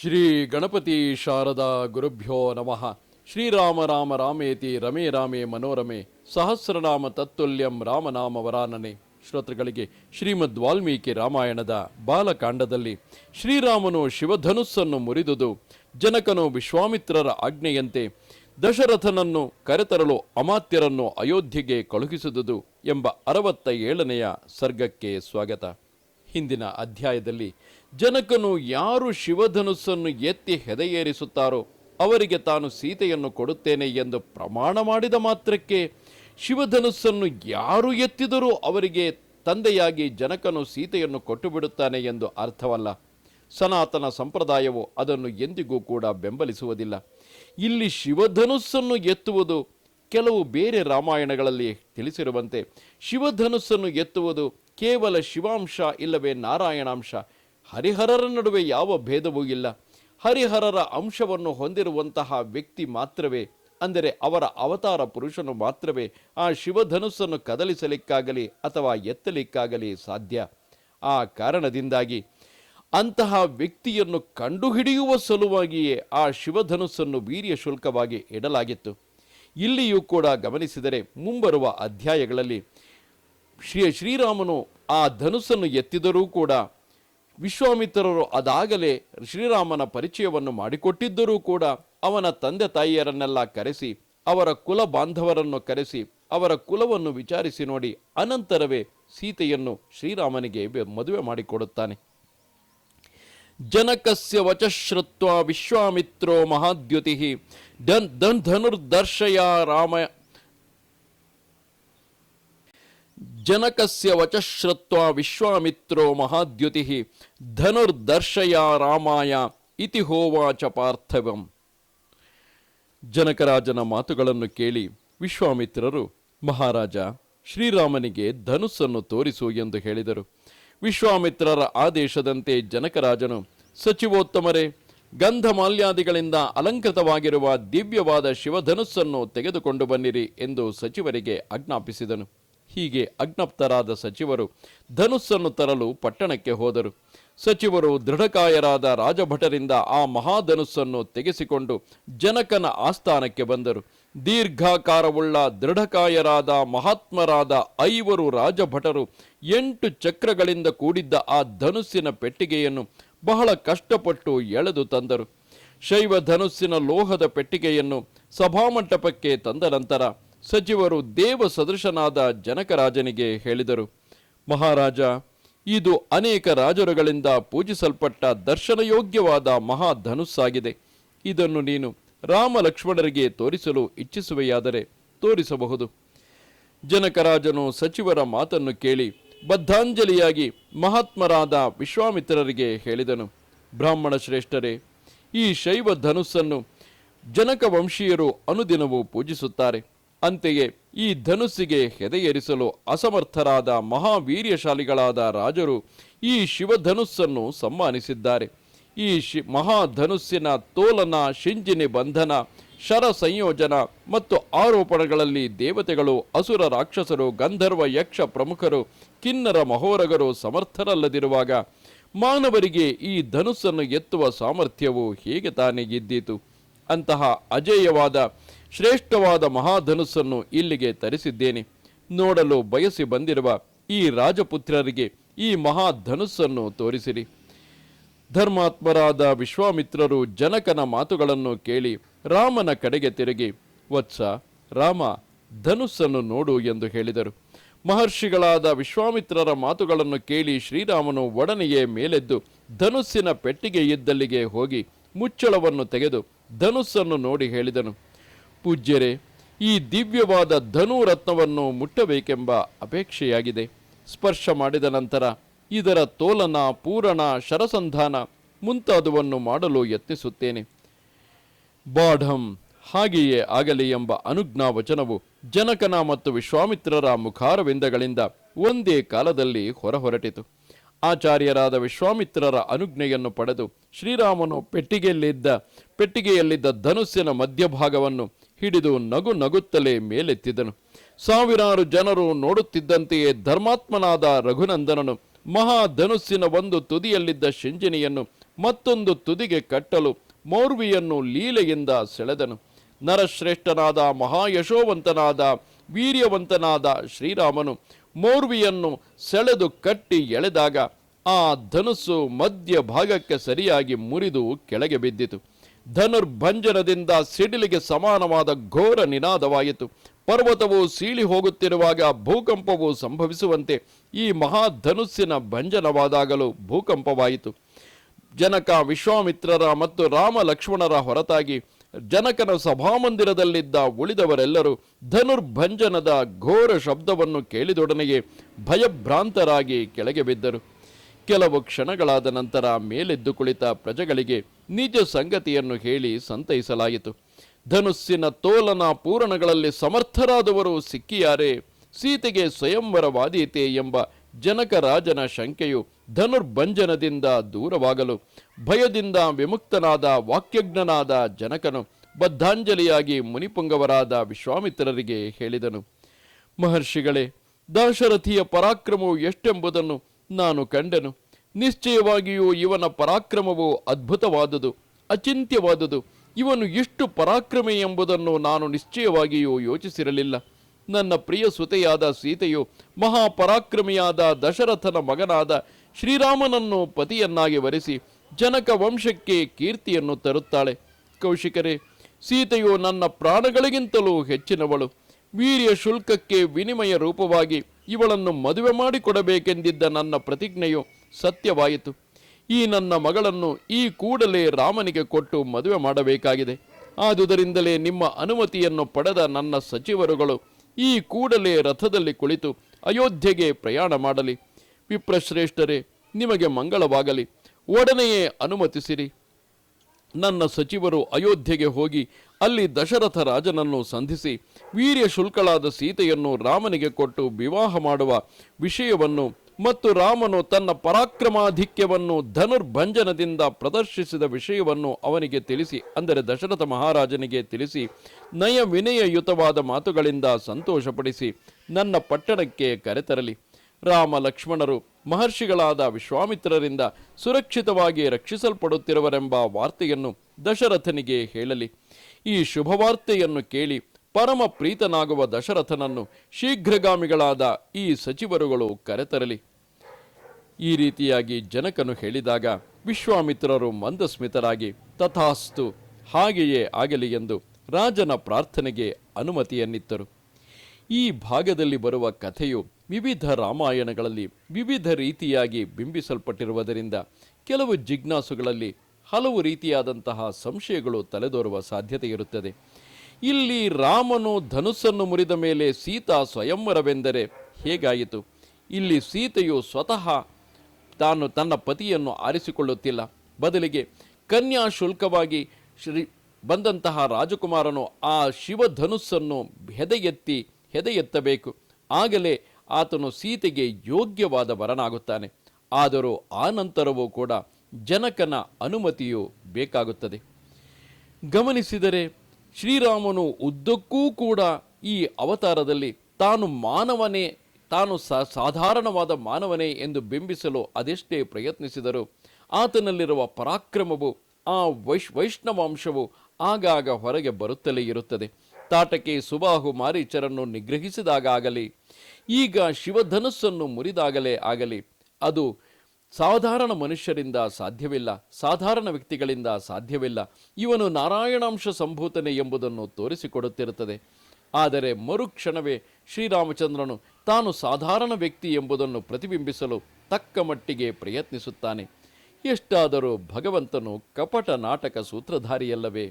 ಶ್ರೀ ಗಣಪತಿ ಶಾರದಾ ಗುರುಭ್ಯೋ ನಮಃ. ಶ್ರೀರಾಮ ರಾಮ ರಾಮೇತಿ ರಮೇ ರಾಮೇ ಮನೋರಮೆ ಸಹಸ್ರನಾಮ ತತ್ತುಲ್ಯಂ ರಾಮನಾಮ ವರಾನನೆ. ಶ್ರೋತೃಗಳಿಗೆ ಶ್ರೀಮದ್ ವಾಲ್ಮೀಕಿ ರಾಮಾಯಣದ ಬಾಲಕಾಂಡದಲ್ಲಿ ಶ್ರೀರಾಮನು ಶಿವಧನುಸ್ಸನ್ನು ಮುರಿದುದು, ಜನಕನು ವಿಶ್ವಾಮಿತ್ರರ ಆಜ್ಞೆಯಂತೆ ದಶರಥನನ್ನು ಕರೆತರಲು ಅಮಾತ್ಯರನ್ನು ಅಯೋಧ್ಯೆಗೆ ಕಳುಹಿಸಿದುದು ಎಂಬ ಅರವತ್ತ ಏಳನೆಯ ಸರ್ಗಕ್ಕೆ ಸ್ವಾಗತ. ಹಿಂದಿನ ಅಧ್ಯಾಯದಲ್ಲಿ ಜನಕನು ಯಾರು ಶಿವಧನುಸ್ಸನ್ನು ಎತ್ತಿ ಹೆದೆಯೇರಿಸುತ್ತಾರೋ ಅವರಿಗೆ ತಾನು ಸೀತೆಯನ್ನು ಕೊಡುತ್ತೇನೆ ಎಂದು ಪ್ರಮಾಣ ಮಾಡಿದ ಮಾತ್ರಕ್ಕೆ ಶಿವಧನುಸ್ಸನ್ನು ಯಾರು ಎತ್ತಿದರೂ ಅವರಿಗೆ ತಂದೆಯಾಗಿ ಜನಕನು ಸೀತೆಯನ್ನು ಕೊಟ್ಟು ಬಿಡುತ್ತಾನೆ ಎಂದು ಅರ್ಥವಲ್ಲ. ಸನಾತನ ಸಂಪ್ರದಾಯವು ಅದನ್ನು ಎಂದಿಗೂ ಕೂಡ ಬೆಂಬಲಿಸುವುದಿಲ್ಲ. ಇಲ್ಲಿ ಶಿವಧನುಸ್ಸನ್ನು ಎತ್ತುವುದು ಕೆಲವು ಬೇರೆ ರಾಮಾಯಣಗಳಲ್ಲಿ ತಿಳಿಸಿರುವಂತೆ ಶಿವಧನುಸ್ಸನ್ನು ಎತ್ತುವುದು ಕೇವಲ ಶಿವಾಂಶ ಇಲ್ಲವೇ ನಾರಾಯಣಾಂಶ. ಹರಿಹರರ ನಡುವೆ ಯಾವ ಭೇದವೂ ಇಲ್ಲ. ಹರಿಹರರ ಅಂಶವನ್ನು ಹೊಂದಿರುವಂತಹ ವ್ಯಕ್ತಿ ಮಾತ್ರವೇ, ಅಂದರೆ ಅವರ ಅವತಾರ ಪುರುಷನು ಮಾತ್ರವೇ ಆ ಶಿವಧನುಸ್ಸನ್ನು ಕದಲಿಸಲಿಕ್ಕಾಗಲಿ ಅಥವಾ ಎತ್ತಲಿಕ್ಕಾಗಲಿ ಸಾಧ್ಯ. ಆ ಕಾರಣದಿಂದಾಗಿ ಅಂತಹ ವ್ಯಕ್ತಿಯನ್ನು ಕಂಡುಹಿಡಿಯುವ ಸಲುವಾಗಿಯೇ ಆ ಶಿವಧನುಸ್ಸನ್ನು ವೀರ್ಯ ಶುಲ್ಕವಾಗಿ ಇಡಲಾಗಿತ್ತು. ಇಲ್ಲಿಯೂ ಕೂಡ ಗಮನಿಸಿದರೆ ಮುಂಬರುವ ಅಧ್ಯಾಯಗಳಲ್ಲಿ ಶ್ರೀ ಶ್ರೀರಾಮನು ಆ ಧನುಸ್ಸನ್ನು ಎತ್ತಿದರೂ ಕೂಡ ವಿಶ್ವಾಮಿತ್ರರು ಅದಾಗಲೇ ಶ್ರೀರಾಮನ ಪರಿಚಯವನ್ನು ಮಾಡಿಕೊಟ್ಟಿದ್ದರೂ ಕೂಡ ಅವನ ತಂದೆ ತಾಯಿಯರನ್ನೆಲ್ಲ ಕರೆಸಿ, ಅವರ ಕುಲ ಬಾಂಧವರನ್ನು ಕರೆಸಿ, ಅವರ ಕುಲವನ್ನು ವಿಚಾರಿಸಿ ನೋಡಿ ಅನಂತರವೇ ಸೀತೆಯನ್ನು ಶ್ರೀರಾಮನಿಗೆ ಮದುವೆ ಮಾಡಿಕೊಡುತ್ತಾನೆ. ಜನಕಸ್ಯ ವಚಶ್ರುತ್ವ ವಿಶ್ವಾಮಿತ್ರೋ ಮಹಾದ್ಯುತಿ ದನ್ ದನ್ ಧನುರ್ದರ್ಶಯ ರಾಮ ಜನಕಸ್ಯ ವಚಶ್ರತ್ವ ವಿಶ್ವಾಮಿತ್ರೋ ಮಹಾದ್ಯುತಿ ಧನುರ್ದರ್ಶಯ ರಾಮಾಯ ಇತಿ ಹೋವಾಚ ಪಾರ್ಥವಂ ಜನಕರಾಜನ ಮಾತುಗಳನ್ನು ಕೇಳಿ ವಿಶ್ವಾಮಿತ್ರರು, ಮಹಾರಾಜ, ಶ್ರೀರಾಮನಿಗೆ ಧನುಸ್ಸನ್ನು ತೋರಿಸು ಎಂದು ಹೇಳಿದರು. ವಿಶ್ವಾಮಿತ್ರರ ಆದೇಶದಂತೆ ಜನಕರಾಜನು, ಸಚಿವೋತ್ತಮರೇ, ಗಂಧಮಾಲ್ಯಾದಿಗಳಿಂದ ಅಲಂಕೃತವಾಗಿರುವ ದಿವ್ಯವಾದ ಶಿವಧನುಸ್ಸನ್ನು ತೆಗೆದುಕೊಂಡು ಬನ್ನಿರಿ ಎಂದು ಸಚಿವರಿಗೆ ಆಜ್ಞಾಪಿಸಿದನು. ಹೀಗೆ ಅಜ್ಞಪ್ತರಾದ ಸಚಿವರು ಧನುಸ್ಸನ್ನು ತರಲು ಪಟ್ಟಣಕ್ಕೆ ಹೋದರು. ಸಚಿವರು ದೃಢಕಾಯರಾದ ರಾಜಭಟರಿಂದ ಆ ಮಹಾಧನುಸ್ಸನ್ನು ತೆಗೆಸಿಕೊಂಡು ಜನಕನ ಆಸ್ಥಾನಕ್ಕೆ ಬಂದರು. ದೀರ್ಘಾಕಾರವುಳ್ಳ ದೃಢಕಾಯರಾದ ಮಹಾತ್ಮರಾದ ಐವರು ರಾಜಭಟರು ಎಂಟು ಚಕ್ರಗಳಿಂದ ಕೂಡಿದ್ದ ಆ ಧನುಸ್ಸಿನ ಪೆಟ್ಟಿಗೆಯನ್ನು ಬಹಳ ಕಷ್ಟಪಟ್ಟು ಎಳೆದು ತಂದರು. ಶೈವ ಧನುಸ್ಸಿನ ಲೋಹದ ಪೆಟ್ಟಿಗೆಯನ್ನು ಸಭಾಮಂಟಪಕ್ಕೆ ತಂದ ನಂತರ ಸಚಿವರು ದೇವ ಸದೃಶನಾದ ಜನಕರಾಜನಿಗೆ ಹೇಳಿದರು, ಮಹಾರಾಜ, ಇದು ಅನೇಕ ರಾಜರುಗಳಿಂದ ಪೂಜಿಸಲ್ಪಟ್ಟ ದರ್ಶನಯೋಗ್ಯವಾದ ಮಹಾಧನುಸ್ಸಾಗಿದೆ. ಇದನ್ನು ನೀನು ರಾಮ ಲಕ್ಷ್ಮಣರಿಗೆ ತೋರಿಸಲು ಇಚ್ಛಿಸುವೆಯಾದರೆ ತೋರಿಸಬಹುದು. ಜನಕರಾಜನು ಸಚಿವರ ಮಾತನ್ನು ಕೇಳಿ ಬದ್ಧಾಂಜಲಿಯಾಗಿ ಮಹಾತ್ಮರಾದ ವಿಶ್ವಾಮಿತ್ರರಿಗೆ ಹೇಳಿದನು, ಬ್ರಾಹ್ಮಣ ಶ್ರೇಷ್ಠರೇ, ಈ ಶೈವ ಧನುಸ್ಸನ್ನು ಜನಕ ವಂಶೀಯರು ಅನುದಿನವೂ ಪೂಜಿಸುತ್ತಾರೆ. ಅಂತೆಯೇ ಈ ಧನುಸ್ಸಿಗೆ ಹೆದೆಯೇರಿಸಲು ಅಸಮರ್ಥರಾದ ಮಹಾವೀರ್ಯಶಾಲಿಗಳಾದ ರಾಜರು ಈ ಶಿವಧನುಸ್ಸನ್ನು ಸಮ್ಮಾನಿಸಿದ್ದಾರೆ. ಈ ಶಿ, ಮಹಾಧನುಸ್ಸಿನ ತೋಲನ, ಶಿಂಜಿನಿ ಬಂಧನ ಶರ ಸಂಯೋಜನ ಮತ್ತು ಆರೋಪಣಗಳಲ್ಲಿ ದೇವತೆಗಳು, ಅಸುರ ರಾಕ್ಷಸರು, ಗಂಧರ್ವ ಯಕ್ಷ ಪ್ರಮುಖರು, ಕಿನ್ನರ ಮಹೋರಗರು ಸಮರ್ಥರಲ್ಲದಿರುವಾಗ ಮಾನವರಿಗೆ ಈ ಧನುಸ್ಸನ್ನು ಎತ್ತುವ ಸಾಮರ್ಥ್ಯವು ಹೇಗೆ ತಾನೇ ಇದ್ದೀತು? ಅಂತಹ ಅಜೇಯವಾದ ಶ್ರೇಷ್ಠವಾದ ಮಹಾಧನುಸ್ಸನ್ನು ಇಲ್ಲಿಗೆ ತರಿಸಿದ್ದೇನೆ. ನೋಡಲು ಬಯಸಿ ಬಂದಿರುವ ಈ ರಾಜಪುತ್ರರಿಗೆ ಈ ಮಹಾಧನುಸ್ಸನ್ನು ತೋರಿಸಿರಿ. ಧರ್ಮಾತ್ಮರಾದ ವಿಶ್ವಾಮಿತ್ರರು ಜನಕನ ಮಾತುಗಳನ್ನು ಕೇಳಿ ರಾಮನ ಕಡೆಗೆ ತಿರುಗಿ, ವತ್ಸ, ರಾಮ, ಧನುಸ್ಸನ್ನು ನೋಡು ಎಂದು ಹೇಳಿದರು. ಮಹರ್ಷಿಗಳಾದ ವಿಶ್ವಾಮಿತ್ರರ ಮಾತುಗಳನ್ನು ಕೇಳಿ ಶ್ರೀರಾಮನು ಒಡನೆಯೇ ಮೇಲೆದ್ದು ಧನುಸ್ಸಿನ ಪೆಟ್ಟಿಗೆ ಇದ್ದಲ್ಲಿಗೆ ಹೋಗಿ ಮುಚ್ಚಳವನ್ನು ತೆಗೆದು ಧನುಸ್ಸನ್ನು ನೋಡಿ ಹೇಳಿದನು. ಪೂಜ್ಯರೇ, ಈ ದಿವ್ಯವಾದ ಧನುರತ್ನವನ್ನು ಮುಟ್ಟಬೇಕೆಂಬ ಅಪೇಕ್ಷೆಯಾಗಿದೆ. ಸ್ಪರ್ಶ ಮಾಡಿದ ನಂತರ ಇದರ ತೋಲನ, ಪೂರಣ, ಶರಸಂಧಾನ ಮುಂತಾದವನ್ನು ಮಾಡಲು ಯತ್ನಿಸುತ್ತೇನೆ. ಬಾಢಂ, ಹಾಗೆಯೇ ಆಗಲಿ ಎಂಬ ಅನುಜ್ಞಾ ವಚನವು ಜನಕನ ಮತ್ತು ವಿಶ್ವಾಮಿತ್ರರ ಮುಖಾರವಿಂದಗಳಿಂದ ಒಂದೇ ಕಾಲದಲ್ಲಿ ಹೊರಹೊರಟಿತು. ಆಚಾರ್ಯರಾದ ವಿಶ್ವಾಮಿತ್ರರ ಅನುಜ್ಞೆಯನ್ನು ಪಡೆದು ಶ್ರೀರಾಮನು ಪೆಟ್ಟಿಗೆಯಲ್ಲಿದ್ದ ಪೆಟ್ಟಿಗೆಯಲ್ಲಿದ್ದ ಧನುಸ್ಸಿನ ಮಧ್ಯಭಾಗವನ್ನು ಹಿಡಿದು ನಗು ನಗುತ್ತಲೇ ಮೇಲೆತ್ತಿದನು. ಸಾವಿರಾರು ಜನರು ನೋಡುತ್ತಿದ್ದಂತೆಯೇ ಧರ್ಮಾತ್ಮನಾದ ರಘುನಂದನನು ಮಹಾಧನುಸ್ಸಿನ ಒಂದು ತುದಿಯಲ್ಲಿದ್ದ ಶಿಂಜಿನಿಯನ್ನು ಮತ್ತೊಂದು ತುದಿಗೆ ಕಟ್ಟಲು ಮೌರ್ವಿಯನ್ನು ಲೀಲೆಯಿಂದ ಸೆಳೆದನು. ನರಶ್ರೇಷ್ಠನಾದ ಮಹಾಯಶೋವಂತನಾದ ವೀರ್ಯವಂತನಾದ ಶ್ರೀರಾಮನು ಮೌರ್ವಿಯನ್ನು ಸೆಳೆದು ಕಟ್ಟಿ ಎಳೆದಾಗ ಆ ಧನುಸ್ಸು ಮಧ್ಯ ಭಾಗಕ್ಕೆ ಸರಿಯಾಗಿ ಮುರಿದು ಕೆಳಗೆ ಬಿದ್ದಿತು. ಧನುರ್ಭಂಜನದಿಂದ ಸಿಡಿಲಿಗೆ ಸಮಾನವಾದ ಘೋರ ನಿನಾದವಾಯಿತು. ಪರ್ವತವು ಸೀಳಿ ಹೋಗುತ್ತಿರುವಾಗ ಭೂಕಂಪವು ಸಂಭವಿಸುವಂತೆ ಈ ಮಹಾಧನುಸ್ಸಿನ ಭಂಜನವಾದಾಗಲೂ ಭೂಕಂಪವಾಯಿತು. ಜನಕ ವಿಶ್ವಾಮಿತ್ರರ ಮತ್ತು ರಾಮ ಲಕ್ಷ್ಮಣರ ಹೊರತಾಗಿ ಜನಕನ ಸಭಾಮಂದಿರದಲ್ಲಿದ್ದ ಉಳಿದವರೆಲ್ಲರೂ ಧನುರ್ಭಂಜನದ ಘೋರ ಶಬ್ದವನ್ನು ಕೇಳಿದೊಡನೆಗೆ ಭಯಭ್ರಾಂತರಾಗಿ ಕೆಳಗೆ ಬಿದ್ದರು. ಕೆಲವು ಕ್ಷಣಗಳಾದ ನಂತರ ಮೇಲೆದ್ದು ಕುಳಿತ ಪ್ರಜೆಗಳಿಗೆ ನಿಜ ಸಂಗತಿಯನ್ನು ಹೇಳಿ ಸಂತೈಸಲಾಯಿತು. ಧನುಸ್ಸಿನ ತೋಲನ ಪೂರಣಗಳಲ್ಲಿ ಸಮರ್ಥರಾದವರು ಸಿಕ್ಕಿಯಾರೆ. ಸೀತೆಗೆ ಸ್ವಯಂವರವಾದೀತೆ ಎಂಬ ಜನಕರಾಜನ ಶಂಕೆಯು ಧನುರ್ಭಂಜನದಿಂದ ದೂರವಾಗಲು, ಭಯದಿಂದ ವಿಮುಕ್ತನಾದ ವಾಕ್ಯಜ್ಞನಾದ ಜನಕನು ಬದ್ಧಾಂಜಲಿಯಾಗಿ ಮುನಿಪುಂಗವರಾದ ವಿಶ್ವಾಮಿತ್ರರಿಗೆ ಹೇಳಿದನು. ಮಹರ್ಷಿಗಳೇ, ದಾಶರಥಿಯ ಪರಾಕ್ರಮವು ಎಷ್ಟೆಂಬುದನ್ನು ನಾನು ಕಂಡೆನು. ನಿಶ್ಚಯವಾಗಿಯೂ ಇವನ ಪರಾಕ್ರಮವು ಅದ್ಭುತವಾದುದು, ಅಚಿಂತ್ಯವಾದುದು. ಇವನು ಎಷ್ಟು ಪರಾಕ್ರಮಿ ಎಂಬುದನ್ನು ನಾನು ನಿಶ್ಚಯವಾಗಿಯೂ ಯೋಚಿಸಿರಲಿಲ್ಲ. ನನ್ನ ಪ್ರಿಯ ಸುತೆಯಾದ ಸೀತೆಯು ಮಹಾಪರಾಕ್ರಮಿಯಾದ ದಶರಥನ ಮಗನಾದ ಶ್ರೀರಾಮನನ್ನು ಪತಿಯನ್ನಾಗಿ ವರಿಸಿ ಜನಕ ವಂಶಕ್ಕೆ ಕೀರ್ತಿಯನ್ನು ತರುತ್ತಾಳೆ. ಕೌಶಿಕರೇ, ಸೀತೆಯು ನನ್ನ ಪ್ರಾಣಗಳಿಗಿಂತಲೂ ಹೆಚ್ಚಿನವಳು. ವೀರ್ಯ ಶುಲ್ಕಕ್ಕೆ ವಿನಿಮಯ ರೂಪವಾಗಿ ಇವಳನ್ನು ಮದುವೆ ಮಾಡಿಕೊಡಬೇಕೆಂದಿದ್ದ ನನ್ನ ಪ್ರತಿಜ್ಞೆಯು ಸತ್ಯವಾಯಿತು. ಈ ನನ್ನ ಮಗಳನ್ನು ಈ ಕೂಡಲೇ ರಾಮನಿಗೆ ಕೊಟ್ಟು ಮದುವೆ ಮಾಡಬೇಕಾಗಿದೆ. ಆದುದರಿಂದಲೇ ನಿಮ್ಮ ಅನುಮತಿಯನ್ನು ಪಡೆದ ನನ್ನ ಸಚಿವರುಗಳು ಈ ಕೂಡಲೇ ರಥದಲ್ಲಿ ಕುಳಿತು ಅಯೋಧ್ಯೆಗೆ ಪ್ರಯಾಣ ಮಾಡಲಿ. ವಿಪ್ರಶ್ರೇಷ್ಠರೇ, ನಿಮಗೆ ಮಂಗಳವಾಗಲಿ. ಒಡನೆಯೇ ಅನುಮತಿಸಿರಿ. ನನ್ನ ಸಚಿವರು ಅಯೋಧ್ಯೆಗೆ ಹೋಗಿ ಅಲ್ಲಿ ದಶರಥ ರಾಜನನ್ನು ಸಂಧಿಸಿ ವೀರ್ಯ ಶುಲ್ಕಳಾದ ಸೀತೆಯನ್ನು ರಾಮನಿಗೆ ಕೊಟ್ಟು ವಿವಾಹ ಮಾಡುವ ವಿಷಯವನ್ನು ಮತ್ತು ರಾಮನು ತನ್ನ ಪರಾಕ್ರಮಾಧಿಕ್ಯವನ್ನು ಧನುರ್ಭಂಜನದಿಂದ ಪ್ರದರ್ಶಿಸಿದ ವಿಷಯವನ್ನು ಅವನಿಗೆ ತಿಳಿಸಿ, ಅಂದರೆ ದಶರಥ ಮಹಾರಾಜನಿಗೆ ತಿಳಿಸಿ ನಯ ವಿನಯಯುತವಾದ ಮಾತುಗಳಿಂದ ಸಂತೋಷಪಡಿಸಿ ನನ್ನ ಪಟ್ಟಣಕ್ಕೆ ಕರೆತರಲಿ. ರಾಮ ಲಕ್ಷ್ಮಣರು, ಮಹರ್ಷಿಗಳಾದ ವಿಶ್ವಾಮಿತ್ರರಿಂದ ಸುರಕ್ಷಿತವಾಗಿ ರಕ್ಷಿಸಲ್ಪಡುತ್ತಿರುವರೆಂಬ ವಾರ್ತೆಯನ್ನು ದಶರಥನಿಗೆ ಹೇಳಲಿ. ಈ ಶುಭವಾರ್ತೆಯನ್ನು ಕೇಳಿ ಪರಮ ಪ್ರೀತನಾಗುವ ದಶರಥನನ್ನು ಶೀಘ್ರಗಾಮಿಗಳಾದ ಈ ಸಚಿವರುಗಳು ಕರೆತರಲಿ. ಈ ರೀತಿಯಾಗಿ ಜನಕನು ಹೇಳಿದಾಗ ವಿಶ್ವಾಮಿತ್ರರು ಮಂದಸ್ಮಿತರಾಗಿ ತಥಾಸ್ತು ಹಾಗೆಯೇ ಆಗಲಿ ಎಂದು ರಾಜನ ಪ್ರಾರ್ಥನೆಗೆ ಅನುಮತಿಯನ್ನಿತ್ತರು. ಈ ಭಾಗದಲ್ಲಿ ಬರುವ ಕಥೆಯು ವಿವಿಧ ರಾಮಾಯಣಗಳಲ್ಲಿ ವಿವಿಧ ರೀತಿಯಾಗಿ ಬಿಂಬಿಸಲ್ಪಟ್ಟಿರುವುದರಿಂದ ಕೆಲವು ಜಿಜ್ಞಾಸುಗಳಲ್ಲಿ ಹಲವು ರೀತಿಯಾದಂತಹ ಸಂಶಯಗಳು ತಲೆದೋರುವ ಸಾಧ್ಯತೆ ಇರುತ್ತದೆ ಇಲ್ಲಿ ರಾಮನು ಧನುಸ್ಸನ್ನು ಮುರಿದ ಮೇಲೆ ಸೀತಾ ಸ್ವಯಂವರವೆಂದರೆ ಹೇಗಾಯಿತು? ಇಲ್ಲಿ ಸೀತೆಯು ಸ್ವತಃ ತಾನು ತನ್ನ ಪತಿಯನ್ನು ಆರಿಸಿಕೊಳ್ಳುತ್ತಿಲ್ಲ. ಬದಲಿಗೆ ಕನ್ಯಾ ಶುಲ್ಕವಾಗಿ ಶ್ರೀ ಬಂದಂತಹ ರಾಜಕುಮಾರನು ಆ ಶಿವಧನುಸ್ಸನ್ನು ಹೆದೆಯೆತ್ತಿ ಹೆದೆಯೆತ್ತಬೇಕು. ಆಗಲೇ ಆತನು ಸೀತೆಗೆ ಯೋಗ್ಯವಾದ ವರನಾಗುತ್ತಾನೆ. ಆದರೂ ಆ ನಂತರವೂ ಕೂಡ ಜನಕನ ಅನುಮತಿಯು ಬೇಕಾಗುತ್ತದೆ. ಗಮನಿಸಿದರೆ ಶ್ರೀರಾಮನು ಉದ್ದಕ್ಕೂ ಕೂಡ ಈ ಅವತಾರದಲ್ಲಿ ತಾನು ಮಾನವನೇ, ತಾನು ಸಾಧಾರಣವಾದ ಮಾನವನೇ ಎಂದು ಬಿಂಬಿಸಲು ಅದೆಷ್ಟೇ ಪ್ರಯತ್ನಿಸಿದರು ಆತನಲ್ಲಿರುವ ಪರಾಕ್ರಮವು, ಆ ವೈಶ್ ವೈಷ್ಣವಾಂಶವು ಆಗಾಗ ಹೊರಗೆ ಬರುತ್ತಲೇ ಇರುತ್ತದೆ. ತಾಟಕೆ ಸುಬಾಹು ಮಾರೀಚರನ್ನು ಆಗಲಿ ಈಗ ಶಿವಧನಸ್ಸನ್ನು ಮುರಿದಾಗಲೇ ಆಗಲಿ, ಅದು ಸಾಧಾರಣ ಮನುಷ್ಯರಿಂದ ಸಾಧ್ಯವಿಲ್ಲ, ಸಾಧಾರಣ ವ್ಯಕ್ತಿಗಳಿಂದ ಸಾಧ್ಯವಿಲ್ಲ. ಇವನು ನಾರಾಯಣಾಂಶ ಸಂಭೂತನೆ ಎಂಬುದನ್ನು ತೋರಿಸಿಕೊಡುತ್ತಿರುತ್ತದೆ. ಆದರೆ ಮರುಕ್ಷಣವೇ ಶ್ರೀರಾಮಚಂದ್ರನು ತಾನು ಸಾಧಾರಣ ವ್ಯಕ್ತಿ ಎಂಬುದನ್ನು ಪ್ರತಿಬಿಂಬಿಸಲು ತಕ್ಕ ಮಟ್ಟಿಗೆ ಪ್ರಯತ್ನಿಸುತ್ತಾನೆ. ಎಷ್ಟಾದರೂ ಭಗವಂತನು ಕಪಟ ನಾಟಕ ಸೂತ್ರಧಾರಿಯಲ್ಲವೇ?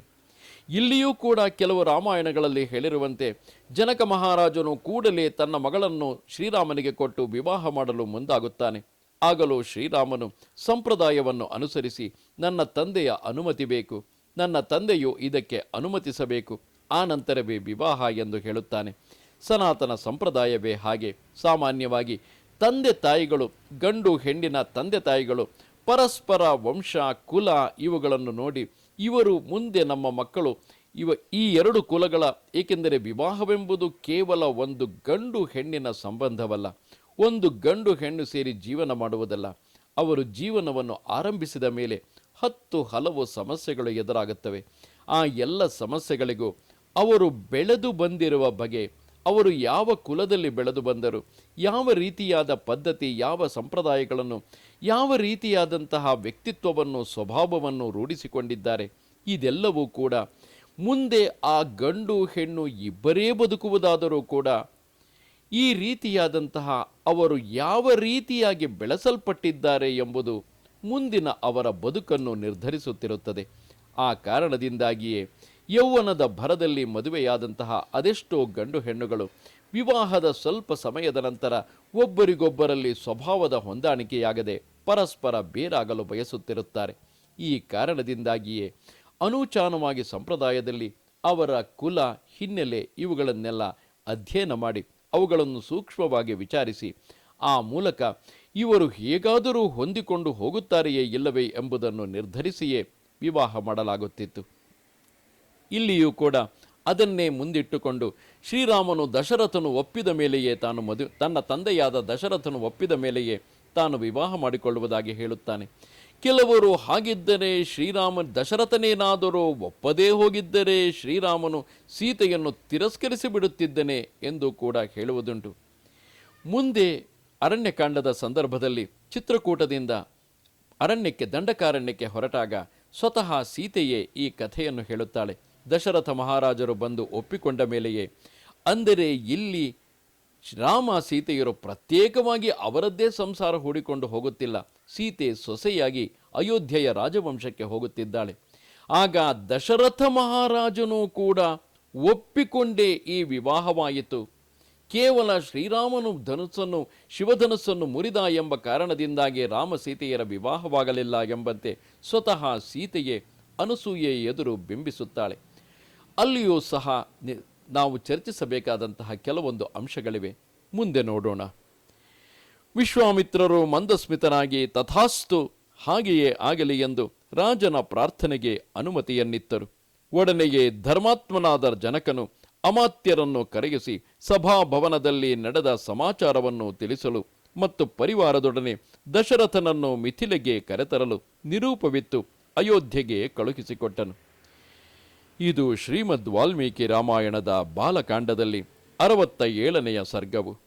ಇಲ್ಲಿಯೂ ಕೂಡ ಕೆಲವು ರಾಮಾಯಣಗಳಲ್ಲಿ ಹೇಳಿರುವಂತೆ ಜನಕ ಮಹಾರಾಜನು ಕೂಡಲೇ ತನ್ನ ಮಗಳನ್ನು ಶ್ರೀರಾಮನಿಗೆ ಕೊಟ್ಟು ವಿವಾಹ ಮಾಡಲು ಮುಂದಾಗುತ್ತಾನೆ. ಆಗಲೂ ಶ್ರೀರಾಮನು ಸಂಪ್ರದಾಯವನ್ನು ಅನುಸರಿಸಿ ನನ್ನ ತಂದೆಯ ಅನುಮತಿ ಬೇಕು. ನನ್ನ ತಂದೆಯು ಇದಕ್ಕೆ ಅನುಮತಿಸಬೇಕು. ಆ ನಂತರವೇ ವಿವಾಹ ಎಂದು ಹೇಳುತ್ತಾನೆ. ಸನಾತನ ಸಂಪ್ರದಾಯವೇ ಹಾಗೆ. ಸಾಮಾನ್ಯವಾಗಿ ತಂದೆ ತಾಯಿಗಳು, ಗಂಡು ಹೆಣ್ಣಿನ ತಂದೆ ತಾಯಿಗಳು, ಪರಸ್ಪರ ವಂಶ, ಕುಲ ಇವುಗಳನ್ನು ನೋಡಿ ಇವರು ಮುಂದೆ ನಮ್ಮ ಮಕ್ಕಳು. ಇವ ಈ ಎರಡು ಕುಲಗಳ ಏಕೆಂದರೆ ವಿವಾಹವೆಂಬುದು ಕೇವಲ ಒಂದು ಗಂಡು ಹೆಣ್ಣಿನ ಸಂಬಂಧವಲ್ಲ. ಒಂದು ಗಂಡು ಹೆಣ್ಣು ಸೇರಿ ಜೀವನ ಮಾಡುವುದಲ್ಲ, ಅವರು ಜೀವನವನ್ನು ಆರಂಭಿಸಿದ ಮೇಲೆ ಹತ್ತು ಹಲವು ಸಮಸ್ಯೆಗಳು ಎದುರಾಗುತ್ತವೆ. ಆ ಎಲ್ಲ ಸಮಸ್ಯೆಗಳಿಗೂ ಅವರು ಬೆಳೆದು ಬಂದಿರುವ ಬಗೆ, ಅವರು ಯಾವ ಕುಲದಲ್ಲಿ ಬೆಳೆದು ಬಂದರು, ಯಾವ ರೀತಿಯಾದ ಪದ್ಧತಿ, ಯಾವ ಸಂಪ್ರದಾಯಗಳನ್ನು, ಯಾವ ರೀತಿಯಾದಂತಹ ವ್ಯಕ್ತಿತ್ವವನ್ನು, ಸ್ವಭಾವವನ್ನು ರೂಢಿಸಿಕೊಂಡಿದ್ದಾರೆ, ಇದೆಲ್ಲವೂ ಕೂಡ ಮುಂದೆ ಆ ಗಂಡು ಹೆಣ್ಣು ಇಬ್ಬರೇ ಬದುಕುವುದಾದರೂ ಕೂಡ ಈ ರೀತಿಯಾದಂತಹ ಅವರು ಯಾವ ರೀತಿಯಾಗಿ ಬೆಳೆಸಲ್ಪಟ್ಟಿದ್ದಾರೆ ಎಂಬುದು ಮುಂದಿನ ಅವರ ಬದುಕನ್ನು ನಿರ್ಧರಿಸುತ್ತಿರುತ್ತದೆ. ಆ ಕಾರಣದಿಂದಾಗಿಯೇ ಯೌವನದ ಭರದಲ್ಲಿ ಮದುವೆಯಾದಂತಹ ಅದೆಷ್ಟೋ ಗಂಡು ಹೆಣ್ಣುಗಳು ವಿವಾಹದ ಸ್ವಲ್ಪ ಸಮಯದ ನಂತರ ಒಬ್ಬರಿಗೊಬ್ಬರಲ್ಲಿ ಸ್ವಭಾವದ ಹೊಂದಾಣಿಕೆಯಾಗದೆ ಪರಸ್ಪರ ಬೇರಾಗಲು ಬಯಸುತ್ತಿರುತ್ತಾರೆ. ಈ ಕಾರಣದಿಂದಾಗಿಯೇ ಅನೂಚಾನವಾಗಿ ಸಂಪ್ರದಾಯದಲ್ಲಿ ಅವರ ಕುಲ ಹಿನ್ನೆಲೆ ಇವುಗಳನ್ನೆಲ್ಲ ಅಧ್ಯಯನ ಮಾಡಿ ಅವುಗಳನ್ನು ಸೂಕ್ಷ್ಮವಾಗಿ ವಿಚಾರಿಸಿ, ಆ ಮೂಲಕ ಇವರು ಹೇಗಾದರೂ ಹೊಂದಿಕೊಂಡು ಹೋಗುತ್ತಾರೆಯೇ ಇಲ್ಲವೇ ಎಂಬುದನ್ನು ನಿರ್ಧರಿಸಿಯೇ ವಿವಾಹ ಮಾಡಲಾಗುತ್ತಿತ್ತು. ಇಲ್ಲಿಯೂ ಕೂಡ ಅದನ್ನೇ ಮುಂದಿಟ್ಟುಕೊಂಡು ಶ್ರೀರಾಮನು ದಶರಥನು ಒಪ್ಪಿದ ಮೇಲೆಯೇ ತಾನು ಮದು, ತನ್ನ ತಂದೆಯಾದ ದಶರಥನು ಒಪ್ಪಿದ ಮೇಲೆಯೇ ತಾನು ವಿವಾಹ ಮಾಡಿಕೊಳ್ಳುವುದಾಗಿ ಹೇಳುತ್ತಾನೆ. ಕೆಲವರು ಹಾಗಿದ್ದರೆ ಶ್ರೀರಾಮ ದಶರಥನೇನಾದರೂ ಒಪ್ಪದೇ ಹೋಗಿದ್ದರೆ ಶ್ರೀರಾಮನು ಸೀತೆಯನ್ನು ತಿರಸ್ಕರಿಸಿ ಬಿಡುತ್ತಿದ್ದನೆ ಎಂದು ಕೂಡ ಹೇಳುವುದುಂಟು. ಮುಂದೆ ಅರಣ್ಯಕಾಂಡದ ಸಂದರ್ಭದಲ್ಲಿ ಚಿತ್ರಕೂಟದಿಂದ ಅರಣ್ಯಕ್ಕೆ, ದಂಡಕಾರಣ್ಯಕ್ಕೆ ಹೊರಟಾಗ ಸ್ವತಃ ಸೀತೆಯೇ ಈ ಕಥೆಯನ್ನು ಹೇಳುತ್ತಾಳೆ. ದಶರಥ ಮಹಾರಾಜರು ಬಂದು ಒಪ್ಪಿಕೊಂಡ ಮೇಲೆಯೇ, ಅಂದರೆ ಇಲ್ಲಿ ರಾಮ ಸೀತೆಯರು ಪ್ರತ್ಯೇಕವಾಗಿ ಅವರದ್ದೇ ಸಂಸಾರ ಹೂಡಿಕೊಂಡು ಹೋಗುತ್ತಿಲ್ಲ. ಸೀತೆ ಸೊಸೆಯಾಗಿ ಅಯೋಧ್ಯೆಯ ರಾಜವಂಶಕ್ಕೆ ಹೋಗುತ್ತಿದ್ದಾಳೆ. ಆಗ ದಶರಥ ಮಹಾರಾಜನೂ ಕೂಡ ಒಪ್ಪಿಕೊಂಡೇ ಈ ವಿವಾಹವಾಯಿತು. ಕೇವಲ ಶ್ರೀರಾಮನು ಧನುಸ್ಸನ್ನು, ಶಿವಧನುಸ್ಸನ್ನು ಮುರಿದ ಎಂಬ ಕಾರಣದಿಂದಾಗಿ ರಾಮ ಸೀತೆಯರ ವಿವಾಹವಾಗಲಿಲ್ಲ ಎಂಬಂತೆ ಸ್ವತಃ ಸೀತೆಯೇ ಅನಸೂಯೆ ಎದುರು ಬಿಂಬಿಸುತ್ತಾಳೆ. ಅಲ್ಲಿಯೂ ಸಹ ನಾವು ಚರ್ಚಿಸಬೇಕಾದಂತಹ ಕೆಲವೊಂದು ಅಂಶಗಳಿವೆ. ಮುಂದೆ ನೋಡೋಣ. ವಿಶ್ವಾಮಿತ್ರರು ಮಂದಸ್ಮಿತನಾಗಿ ತಥಾಸ್ತು ಹಾಗೆಯೇ ಆಗಲಿ ಎಂದು ರಾಜನ ಪ್ರಾರ್ಥನೆಗೆ ಅನುಮತಿಯನ್ನಿತ್ತರು. ಒಡನೆಯೇ ಧರ್ಮಾತ್ಮನಾದ ಜನಕನು ಅಮಾತ್ಯರನ್ನು ಕರೆಯಿಸಿ ಸಭಾಭವನದಲ್ಲಿ ನಡೆದ ಸಮಾಚಾರವನ್ನು ತಿಳಿಸಲು ಮತ್ತು ಪರಿವಾರದೊಡನೆ ದಶರಥನನ್ನು ಮಿಥಿಲೆಗೆ ಕರೆತರಲು ನಿರೂಪವಿತ್ತು ಅಯೋಧ್ಯೆಗೆ ಕಳುಹಿಸಿಕೊಟ್ಟನು. ಇದು ಶ್ರೀಮದ್ ವಾಲ್ಮೀಕಿ ರಾಮಾಯಣದ ಬಾಲಕಾಂಡದಲ್ಲಿ ಅರವತ್ತ ಏಳನೆಯ ಸರ್ಗವು.